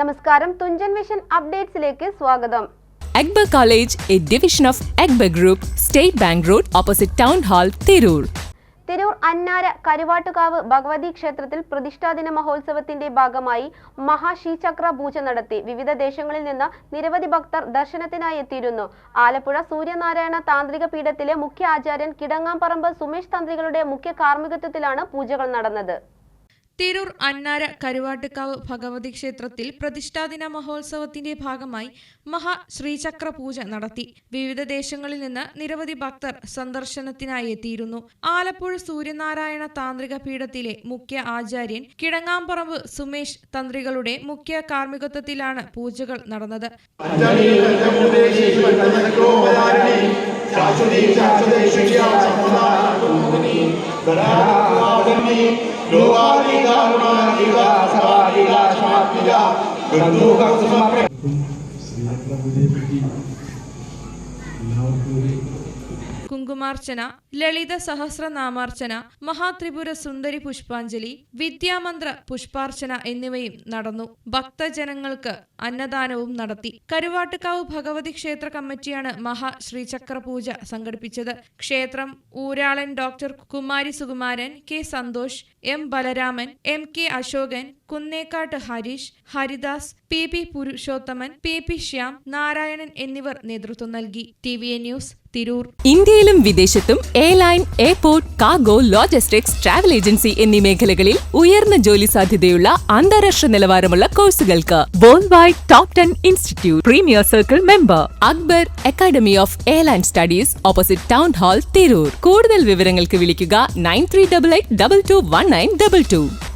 നമസ്കാരം. തുഞ്ചൻ വിഷൻ അപ്ഡേറ്റ്സിലേക്ക് സ്വാഗതം. എഗ്ബ college A division of എഗ്ബ group state bank road opposite town hall Tirur. Tirur Annara Karuvattukavu Bhagavathi ക്ഷേത്രത്തിൽ പ്രതിഷ്ഠാദിന മഹോത്സവത്തിന്റെ ഭാഗമായി മഹാശീചക്ര പൂജ നടത്തി. വിവിധ ദേശങ്ങളിൽ നിന്ന് നിരവധി ഭക്തർ ദർശനത്തിനായി എത്തിയിരുന്നു. ആലപ്പുഴ സൂര്യനാരായണ താന്ത്രിക പീഠത്തിലെ മുഖ്യ ആചാര്യൻ കിടങ്ങാംപറമ്പ് സുമേഷ് തന്ത്രികളുടെ മുഖ്യ കാർമ്മികത്വത്തിലാണ് പൂജകൾ നടന്നത്. തിരൂർ അന്നാര കരുവാട്ടുകാവ് ഭഗവതി ക്ഷേത്രത്തിൽ പ്രതിഷ്ഠാദിന മഹോത്സവത്തിന്റെ ഭാഗമായി മഹാ ശ്രീചക്ര പൂജ നടത്തി വിവിധ ദേശങ്ങളിൽ നിന്ന് നിരവധി ഭക്തർ സന്ദർശനത്തിനായി എത്തിയിരുന്നു ആലപ്പുഴ സൂര്യനാരായണ താന്ത്രിക പീഠത്തിലെ മുഖ്യ ആചാര്യൻ കിടങ്ങാമ്പറമ്പ് സുമേഷ് തന്ത്രികളുടെ മുഖ്യ കാർമ്മികത്വത്തിലാണ് പൂജകൾ നടന്നത് Bertuhkan semua. Selamat pagi. Selamat. Selamat കുങ്കുമാർച്ചന ലളിത സഹസ്രനാമാർച്ചന മഹാത്രിപുര സുന്ദരി പുഷ്പാഞ്ജലി വിദ്യാമന്ത്ര പുഷ്പാർച്ചന എന്നിവയും നടന്നു. ഭക്തജനങ്ങൾക്ക് അന്നദാനവും നടത്തി. കരുവാട്ടുകാവ് ഭഗവതി ക്ഷേത്ര കമ്മിറ്റിയാണ് മഹാ ശ്രീചക്ര പൂജ സംഘടിപ്പിച്ചത്. ക്ഷേത്രം ഊരാളൻ doctor Kumari Sukumaran K Santhosh M Balaraman M K Ashokan Kunnekkat Harish Haridas P P Purushothaman P P Shyam Narayanan എന്നിവർ നേതൃത്വം നൽകി. T V A news Tirur. ഇന്ത്യയിലും വിദേശത്തും airline airport cargo logistics travel agency എന്നീ മേഖലകളിൽ ഉയർന്ന ജോലി സാധ്യതയുള്ള അന്താരാഷ്ട്ര നിലവാരമുള്ള കോഴ്സുകൾക്ക് world wide top ten institute premier circle member Akbar academy of airline studies opposite town hall Tirur. കൂടുതൽ വിവരങ്ങൾക്ക് വിളിക്കുക nine three double eight double two one nine double two